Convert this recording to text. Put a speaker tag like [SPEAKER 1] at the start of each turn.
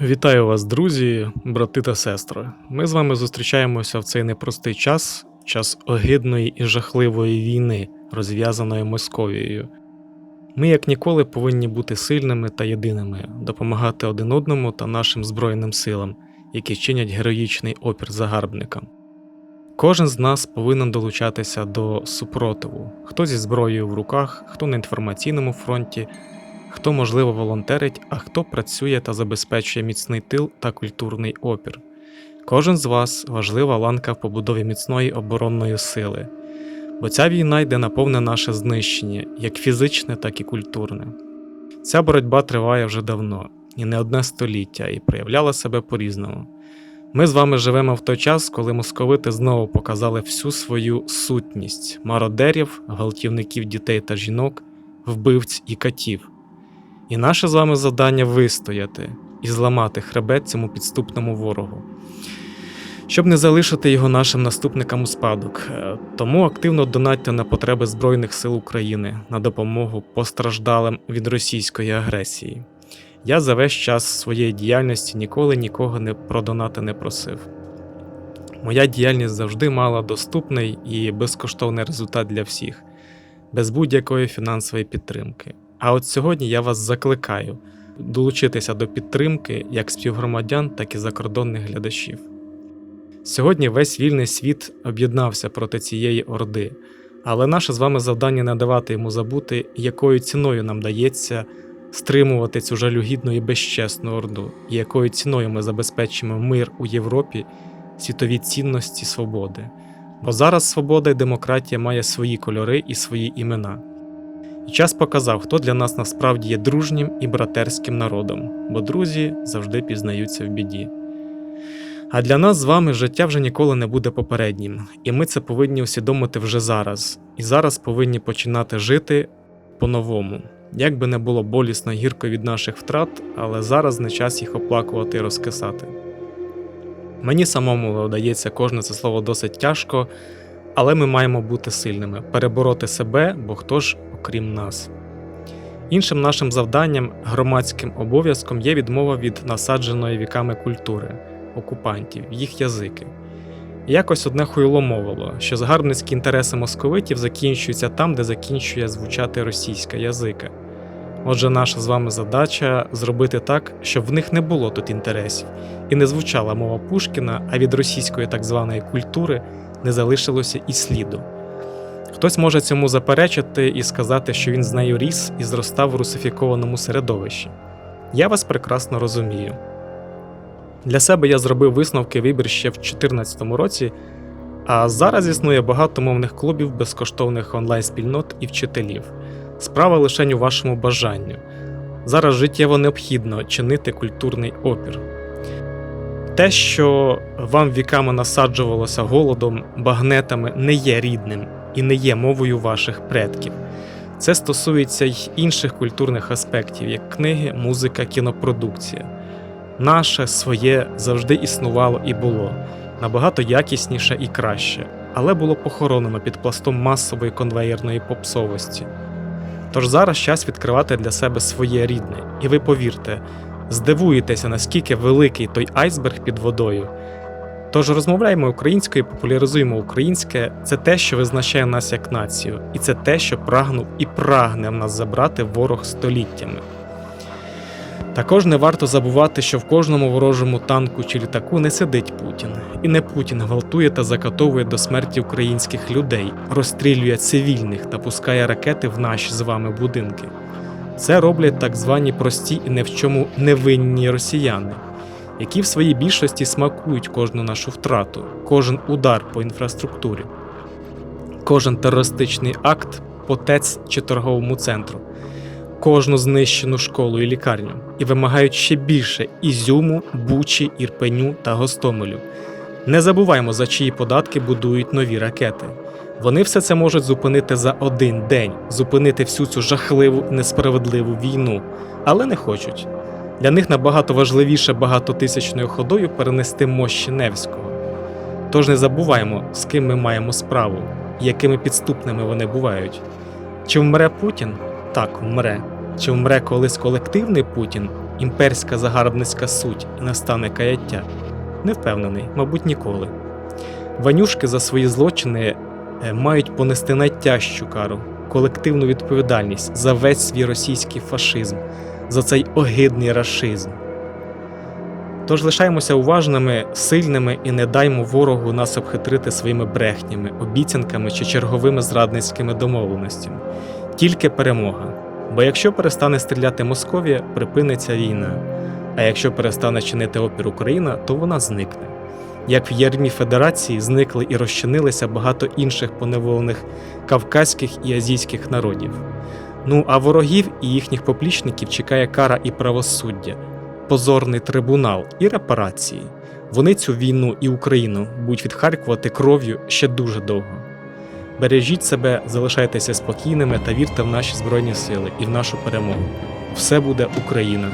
[SPEAKER 1] Вітаю вас, друзі, брати та сестри. Ми з вами зустрічаємося в цей непростий час, час огидної і жахливої війни, розв'язаної Московією. Ми, як ніколи, повинні бути сильними та єдиними, допомагати один одному та нашим Збройним силам, які чинять героїчний опір загарбникам. Кожен з нас повинен долучатися до супротиву, хто зі зброєю в руках, хто на інформаційному фронті, хто, можливо, волонтерить, а хто працює та забезпечує міцний тил та культурний опір. Кожен з вас важлива ланка в побудові міцної оборонної сили, бо ця війна йде на повне наше знищення, як фізичне, так і культурне. Ця боротьба триває вже давно, і не одне століття, і проявляла себе по-різному. Ми з вами живемо в той час, коли московити знову показали всю свою сутність мародерів, гвалтівників дітей та жінок, вбивць і катів. І наше з вами завдання вистояти і зламати хребет цьому підступному ворогу, щоб не залишити його нашим наступникам у спадок. Е, Тому активно донатьте на потреби Збройних сил України на допомогу постраждалим від російської агресії. Я за весь час своєї діяльності ніколи нікого не про донати не просив. Моя діяльність завжди мала доступний і безкоштовний результат для всіх, без будь-якої фінансової підтримки. А от сьогодні я вас закликаю долучитися до підтримки як співгромадян, так і закордонних глядачів. Сьогодні весь вільний світ об'єднався проти цієї орди, але наше з вами завдання не давати йому забути, якою ціною нам дається стримувати цю жалюгідну і безчесну орду, і якою ціною ми забезпечимо мир у Європі, світові цінності свободи. Бо зараз свобода і демократія має свої кольори і свої імена. Час показав, хто для нас насправді є дружнім і братерським народом, бо друзі завжди пізнаються в біді. А для нас з вами життя вже ніколи не буде попереднім, і ми це повинні усвідомити вже зараз, і зараз повинні починати жити по-новому. Як би не було болісно гірко від наших втрат, але зараз не час їх оплакувати і розкисати. Мені самому вдається кожне це слово досить тяжко, але ми маємо бути сильними, перебороти себе, бо хто ж окрім нас. Іншим нашим завданням, громадським обов'язком є відмова від насадженої віками культури, окупантів, їх язики. Якось одне хуйло мовило, що загарбницькі інтереси московитів закінчуються там, де закінчує звучати російська язика. Отже, наша з вами задача зробити так, щоб в них не було тут інтересів, і не звучала мова Пушкіна, а від російської так званої культури не залишилося і сліду. Хтось може цьому заперечити і сказати, що він з нею ріс і зростав в русифікованому середовищі. Я вас прекрасно розумію. Для себе я зробив висновки вибір ще в 2014 році, а зараз існує багато мовних клубів, безкоштовних онлайн-спільнот і вчителів. Справа лише у вашому бажанню. Зараз життєво необхідно чинити культурний опір. Те, що вам віками насаджувалося голодом, багнетами, не є рідним і не є мовою ваших предків. Це стосується й інших культурних аспектів, як книги, музика, кінопродукція. Наше своє завжди існувало і було набагато якісніше і краще, але було похоронено під пластом масової конвеєрної попсовості. Тож зараз час відкривати для себе своє рідне, і ви повірте, здивуєтеся, наскільки великий той айсберг під водою. Тож розмовляємо українською, популяризуємо українське це те, що визначає нас як націю, і це те, що прагнув і прагне в нас забрати ворог століттями. Також не варто забувати, що в кожному ворожому танку чи літаку не сидить Путін, і не Путін гвалтує та закатовує до смерті українських людей, розстрілює цивільних та пускає ракети в наші з вами будинки. Це роблять так звані прості і не в чому невинні росіяни, які в своїй більшості смакують кожну нашу втрату, кожен удар по інфраструктурі, кожен терористичний акт по ТЕЦ чи торговому центру, кожну знищену школу і лікарню, і вимагають ще більше Ізюму, Бучі, Ірпеню та Гостомелю. Не забуваймо, за чиї податки будують нові ракети. Вони все це можуть зупинити за один день, зупинити всю цю жахливу несправедливу війну, але не хочуть. Для них набагато важливіше багатотисячною ходою перенести мощі Невського. Тож не забуваємо, з ким ми маємо справу, якими підступними вони бувають. Чи вмре Путін? Так, вмре. Чи вмре колись колективний Путін? імперська загарбницька суть настане каяття? Не впевнений, мабуть, ніколи. Ванюшки за свої злочини е, мають понести найтяжчу кару колективну відповідальність за весь свій російський фашизм, за цей огидний рашизм. Тож лишаємося уважними, сильними і не даймо ворогу нас обхитрити своїми брехнями, обіцянками чи черговими зрадницькими домовленостями. Тільки перемога. Бо якщо перестане стріляти Московія, припиниться війна. А якщо перестане чинити опір Україна, то вона зникне. Як в ярмі Федерації зникли і розчинилися багато інших поневолених кавказьких і азійських народів. Ну а ворогів і їхніх поплічників чекає кара і правосуддя, позорний трибунал і репарації. Вони цю війну і Україну будуть відхаркувати кров'ю ще дуже довго. Бережіть себе, залишайтеся спокійними та вірте в наші Збройні Сили і в нашу перемогу. Все буде Україна!